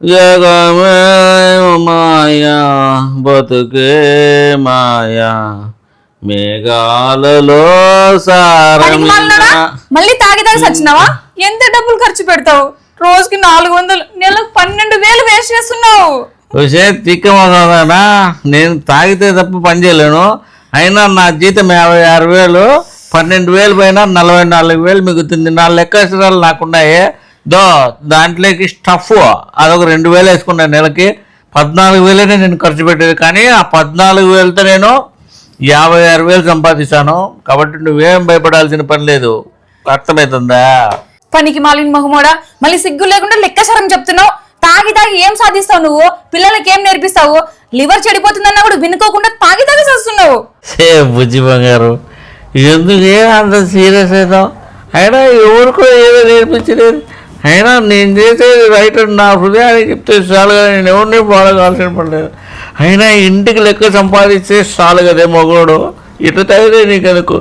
జగమే మాయా బతుకే మాయా. మేఘాలలో? సారమిన్నా మళ్ళీ తాగి తాగి సచ్చినావా ఎంత డబ్బులు ఖర్చు పెడతావు? రోజుకి నాలుగు వందలు నెలకు పన్నెండు వేలు వేస్ట్ చేస్తున్నావు. తిక్కమవుతుందా నేను తాగితే తప్ప పని చేయలేను. అయినా నా జీతం యాభై ఆరు వేలు పన్నెండు వేలు పైన నలభై నాలుగు వేలు మిగులుతుంది. నా లెక్కలు నాకున్నాయి. దో దాంట్లోకి స్టఫ్ అదొక రెండు వేలు వేసుకున్నాను నెలకి. పద్నాలుగు వేలనే నేను ఖర్చు పెట్టేది కానీ ఆ పద్నాలుగు వేలతో నేను యాభై ఆరు వేలు సంపాదిస్తాను. కాబట్టి నువ్వేం భయపడాల్సిన పని లేదు. అర్థమవుతుందా పనికి మాలిన మహమోడా మళ్ళీ సిగ్గు లేకుండా లెక్కసారం చెప్తున్నావు. తాగి తాగి ఏం సాధిస్తావు నువ్వు? పిల్లలకి ఏం నేర్పిస్తావు? లివర్ చెడిపోతుందన్నా కూడా వినుకోకుండా తాగి తాగి చేస్తున్నావు సే బుజ్జి బంగారు ఎందుకు ఏం అంత సీరియస్ అవుతావు అయినా ఎవరికో ఏదో నేర్పించలేదు. అయినా నేను చేసేది రైట్ అని నా హృదయానికి చెప్తే చాలుగా నేను ఎవరిని ఫాలో కావాల్సిన పడలేదు అయినా ఇంటికి లెక్క సంపాదిస్తే చాలు కదే మగోడు. ఇటు తగితే నీకు అనుకో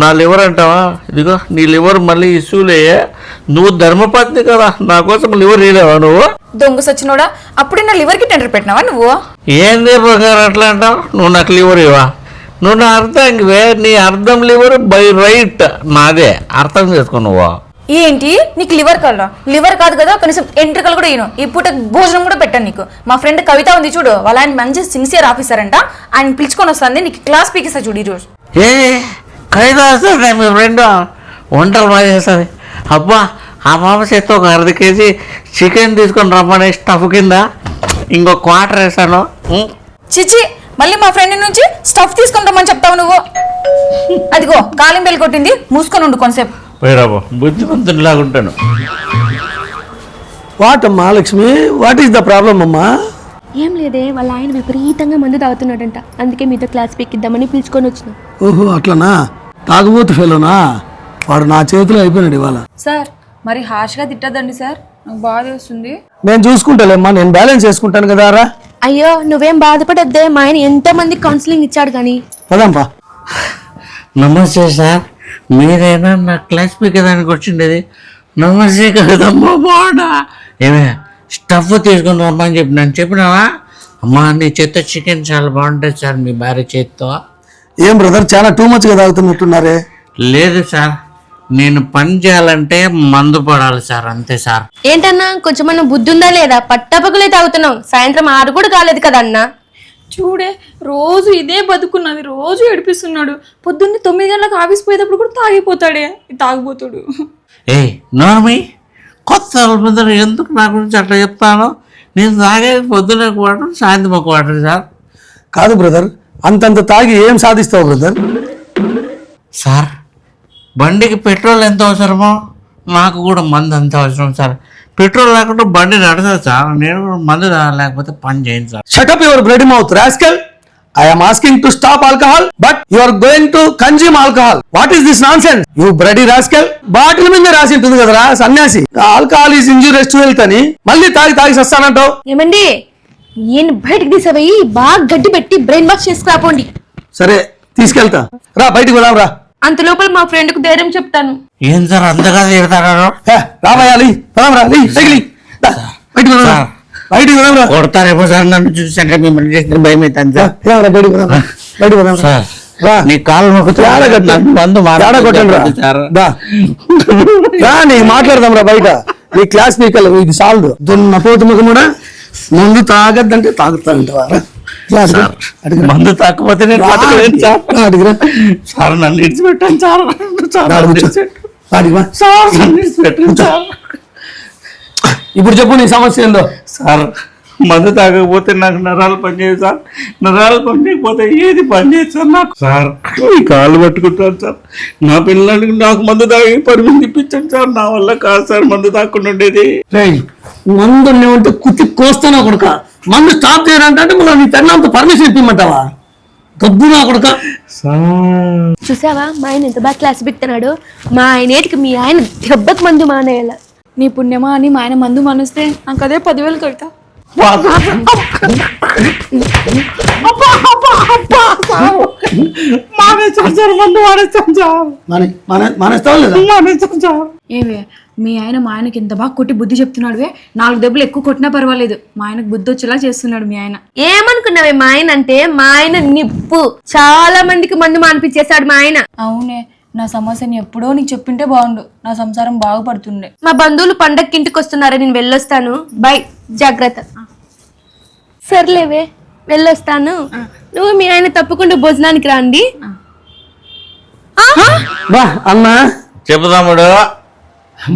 నా లివర్ అంటావా? ఇదిగో నీ లివర్ మళ్ళీ ఇష్యూలే. నువ్వు ధర్మపత్ని కదా నా కోసం లివర్ వేయలేవా నువ్వు? దొంగ సచ్చినోడా అప్పుడే నా లివర్కి టెండర్ పెట్టినావా నువ్వు? ఏంది బంగారు అట్లా అంటావు? నువ్వు నాకు లివర్ ఇవా నువ్వు నా అర్థంవే నీ అర్థం లివర్ బై రైట్. నాదే. అర్థం చేసుకో నువ్వు. ఏంటి? నీకు లివర్ కలరా లివర్ కాదు కదా కనీసం ఎంట్రికలు కూడా ఇను ఈ పూట భోజనం కూడా పెట్టాను నీకు. మా ఫ్రెండ్ కవిత ఉంది చూడు వాళ్ళ ఆయన మంచి సిన్సియర్ ఆఫీసర్ అంట. ఆయన పిలుచుకొని వస్తుంది నీకు క్లాస్ పీకిస్తా చూడు ఈరోజు. ఏ వస్తుంది మీ ఫ్రెండ్ వంటలు బాగా చేస్తుంది. అబ్బా ఆ మామ చేత్తో ఒక అర్ధ కేజీ చికెన్ తీసుకొని రమ్మని స్టఫ్ కింద ఇంకో క్వార్టర్ వేసాను. చిచి మళ్ళీ మా ఫ్రెండ్ నుంచి స్టఫ్ తీసుకొని రమ్మని చెప్తావు నువ్వు. అదిగో కాలింగ్ బెల్ కొట్టింది మూసుకొని ఉండు కొంతసేపు. పోయిరాబో బుద్ధిమంతుడిలాగా ఉంటాను. వాట్ అమ్మా Lakshmi? What is the problem అమ్మా? ఏం లేదే వాళ్ళ ఆయన విపరీతంగా మందు తాగుతున్నాడంట. అందుకే మీతో క్లాస్ పీకిద్దామని పిలుచుకొని వచ్చిన. ఓహో అట్లనా? తాగుబోతు ఫెలోనా? వాడు నా చేతిలో అయిపోయినాడు ఇవాళ. సార్ మరి హాష్గా తిట్టద్దండి సార్. నాకు బాధ వేస్తుంది. నేను చూసుకుంటాలేమ్మా నేను బ్యాలెన్స్ చేసుకుంటాను కదా రా. అయ్యో నువ్వేం బాధపడద్దే మా ఆయన ఎంతో మంది కౌన్సిలింగ్ ఇచ్చాడు కానీ పదాంపా. నమస్తే సార్. మీరేనా? నా క్లాస్ పీకేదానికి వచ్చిండేది? నమస్తే కదమ్మా బాడా ఏమే స్టఫ్ తీసుకొని రమ్మని చెప్పి నన్ను చెప్పినావా? అమ్మా నీ చేత్తో చికెన్ చాలా బాగుంటుంది సార్ మీ భార్య చేత్తో. ఏం బ్రదర్ చాలా టూ మచ్గా తాగుతున్నట్టున్నారే. లేదు సార్ నేను పని చేయాలంటే మందు పడాలి సార్ అంతే సార్. ఏంటన్నా కొంచెమన్నా బుద్ధి ఉందా లేదా? పట్టపగలే తాగుతున్నావు. సాయంత్రం ఆరు కూడా కాలేదు కదా అన్న చూడే రోజు ఇదే బతుకున్నది రోజు ఏడిపిస్తున్నాడు. పొద్దున్నే తొమ్మిది గంటలకు ఆఫీస్ పోయేటప్పుడు కూడా తాగిపోతాడే. తాగిపోతాడు ఏయ్ నార్మి కొత్త వాళ్ళందరూ ఎందుకు నా గురించి అట్లా చెప్తాను? నేను తాగేది పొద్దున ఒక వాటర్ సాయంత్రం ఒక వాటర్ సార్. కాదు బ్రదర్ అంతంత తాగి ఏం సాధిస్తావు బ్రదర్? సార్ బండికి పెట్రోల్ ఎంత అవసరమో? నాకు కూడా మందు అంత అవసరం సార్. పెట్రోల్ లేకుండా బండి నడచదు సార్. నేను మందు లేకపోతే పని చేయను sir. Shut up your bread mouth rascal I am asking to stop alcohol but you are going to consume alcohol what is this nonsense you bready rascal bottle మీద రాసి ఉంటుంది కదరా సన్యాసి. Alcohol is injurious to health అని. మళ్ళీ తాగి తాగి సస్తానంటావు. ఏమండి? ఈయన బయటకు తీసేవయ్యి బాగా గడ్డి పెట్టి బ్రెయిన్ వాష్ చేసుకురాపోండి సరే తీసుకెళ్తా. రా బయటికి వెళ్దాం రా. అంత లోపల మా ఫ్రెండ్కు ధైర్యం చెప్తాను ఏం సార్ అంతగా తిడతారు ఏ, రామయ్య లీ పదాం రా లీ సైకిల్ లీ. దా, బయటికి వెళ్దాం రా. సార్. బయటికి వెళ్దాం రా కొడతారేమో సార్ నన్ను చూసాక మిమ్మల్ని చేసిన భయం అవుతాను సార్. సార్ రా నీ కాలు. మందు రా. మాట్లాడదాం రా బయట నీ క్లాస్ స్పీకర్ ఇది సాల్వ్ దున్న పోతు కూడా ముందు తాగద్దంటే తాగుతానంటవా రా. రా, అడుగు. అడుగు. మందు తక్కువతే నేను బతకలేను సార్. అడుగురా. సార్ నన్ను ఇడిచిపెట్టాను సార్. సార్ రా, అడుగు, నన్ను కూర్చో. ఇడిచిపెట్టు. అడుగు, వా. సార్ నన్ను ఇడిచిపెట్టండి సార్. ఇప్పుడు చెప్పు నీ సమస్య ఏందో. సార్ మందు తాగకపోతే నాకు నరాలు పనిచేయదు సార్. నరాలు పనిచేయకపోతే ఏది పనిచేయదు సార్ నాకు. సార్ ఈ కాళ్ళు పట్టుకుంటాను సార్. నా పిల్లలకి నాకు మందు తాగి పర్మిషన్ ఇప్పించండి సార్. నా వల్ల కాదు సార్ మందు తాగకుండా ఉండేది. మందు ఉంటే కుత్తి కోస్తానా కొడుక? మందు స్టాప్ చేయాలంటే మళ్ళీ నీ పెళ్ళంత పర్మిషన్ ఇప్పిమంటావా గబ్బు నా కొడుక? సార్ చూసావా? మా ఆయన ఎంత బాగా క్లాస్ పెడుతున్నాడు మా ఆయన ఏటికి మీ ఆయన దెబ్బకు మందు మానేయాల. నీ పుణ్యమా అని మా ఆయన మందు మానేస్తే నాకు అదే పదివేలు కడతా. మానేస్తావా లేదా? మానేస్తాను సార్. ఏమే? మీ ఆయన మా ఆయనకి ఎంత బాగా కొట్టి బుద్ధి చెప్తున్నాడువే? నాలుగు దెబ్బలు ఎక్కువ కొట్టినా పర్వాలేదు. మా ఆయనకు బుద్ధి వచ్చేలా చేస్తున్నాడు మీ ఆయన. ఏమనుకున్నావే మా ఆయన అంటే మా ఆయన నిప్పు. చాలా మందికి మందు మానిపించేశాడు మా ఆయన. అవునే నా సమస్యని ఎప్పుడో నీకు చెప్పింటే బాగుండు. నా సంసారం బాగుపడుతుండే. మా బంధువులు పండక్కి ఇంటికి వస్తున్నారా నేను వెళ్ళొస్తాను. బై జాగ్రత్త. సర్లేవే వెళ్ళొస్తాను. నువ్వు మీ ఆయన తప్పకుండా భోజనానికి రండి. బా అన్నా చెప్పు తమ్ముడు.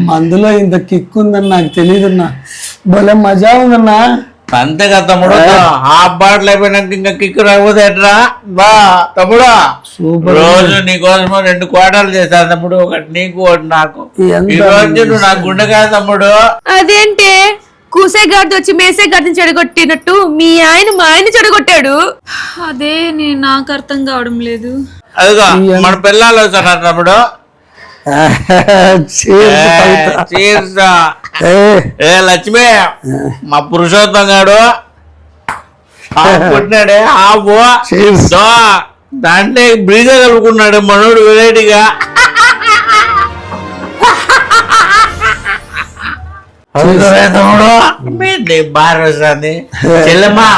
మందులో ఇంత కిక్ ఉందని నాకు తెలియదన్నా భలే మజా ఉందన్నా. అంతేగా తమ్ముడు హాఫ్ బాటిల్ అయిపోయినాక ఇంకా కిక్కు రాకపోతే ఎట్రా? బా తమ్ముడు. సూపర్ రోజు నీకోసం రెండు కోటాలు చేస్తాను తమ్ముడు ఒకటి నీకు ఒకటి నాకు. ఎంత ఈ రోజు నువ్వు నాకు గుండెకాయ తమ్ముడు. అదేంటే కూసే గాడిద వచ్చి మేసే గాడిని చెడగొట్టినట్టు మీ ఆయన మా ఆయన చెడగొట్టాడు. అదే నేను నాకు అర్థం కావడం లేదు. అదిగో మన పిల్లలు వస్తున్నారు తమ్ముడు. ఏ, లక్ష్మి మా పురుషోత్తం గాడు Cheers. దో, దాంట్లో బ్రీజర్ కలుపుకున్నాడు మనోడు వెరైటీగా తమ్ముడు. వస్తుంది చెల్లెమ్మా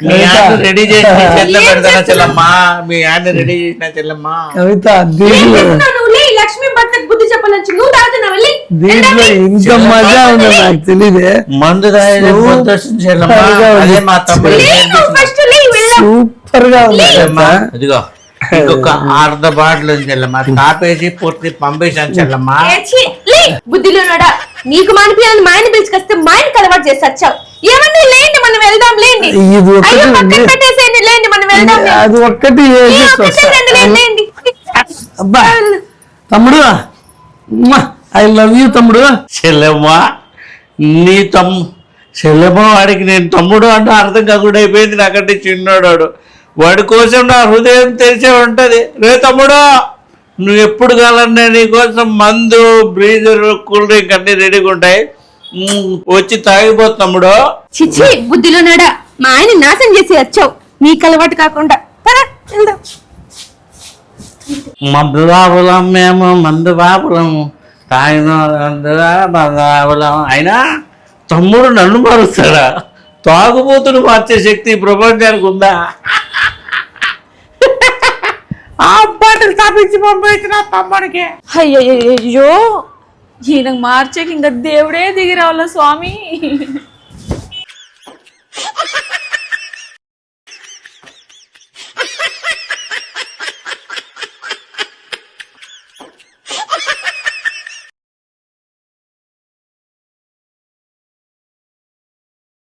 మీ ఆయన రెడీ చేసి మీ చేతిలో పెడతానా చెల్లమ్మా? మీ ఆయన రెడీ చేసిన చెల్లమ్మా. కవిత దీంట్లో లక్ష్మి భర్తకు బుద్ధి చెప్పాలని నువ్వు తాగుతున్నావు వెళ్ళి. దీంట్లో ఇంత మజా నాకు తెలియదే మందు సూపర్గా ఉంది. ఇంకొక అర్ధ బాటిల్ ఉంది చెల్లమ్మా. తాపేసి పూర్తి పంపేశాను చెల్లమ్మా. ఏచి, లే. బుద్ధిలో నడా. నీకు మానిపించాలని మా ఆయన పిలుచుకొస్తే మా ఆయనకి అలవాటు చేసి వచ్చావు. ఏమన్నా లేండి మనం వెళ్దాం లేండి. ఇది ఒకటి అయ్యో పక్కన ఉంది. పెట్టేసేయండి లేండి మనం వెళ్దాం. అది ఒక్కటి తమ్ముడు ఐ లవ్ యూ తమ్ముడు. చెల్లెమ్మా నీ తమ్ము చెల్లెమ్మ వాడికి నేను తమ్ముడు అంటే అర్థం కాకుండా అయిపోయింది నాకంటే చిన్నోడు వాడు. వాడి కోసం నా హృదయం తెరిచే ఉంటది. రే తమ్ముడు నువ్వు ఎప్పుడు కావాలన్నా నీ కోసం మందు బ్రీజర్ కూల్ డ్రింక్ అన్ని రెడీగా ఉంటాయి. వచ్చి తాగిపో తమ్ముడు. చిచ్చి బుద్ధిలో నడా మా ఆయన నాశనం చేసి వచ్చావు. నీకు అలవాటు కాకుండా. పరా, వెళ్దాం. మందు బాబులం మేము మందు బాబులం తాగిన మందు బాబులం అయినా తమ్ముడు నన్ను మారుస్తాడా? తాగుబోతుడు మార్చే శక్తి ప్రపంచానికి ఉందా? ఆ బాటిల్ తాపించి పంపించిన తమ్ముడికి. అయ్యో ఈయన మార్చేకి ఇంకా దేవుడే దిగి రావాల స్వామి?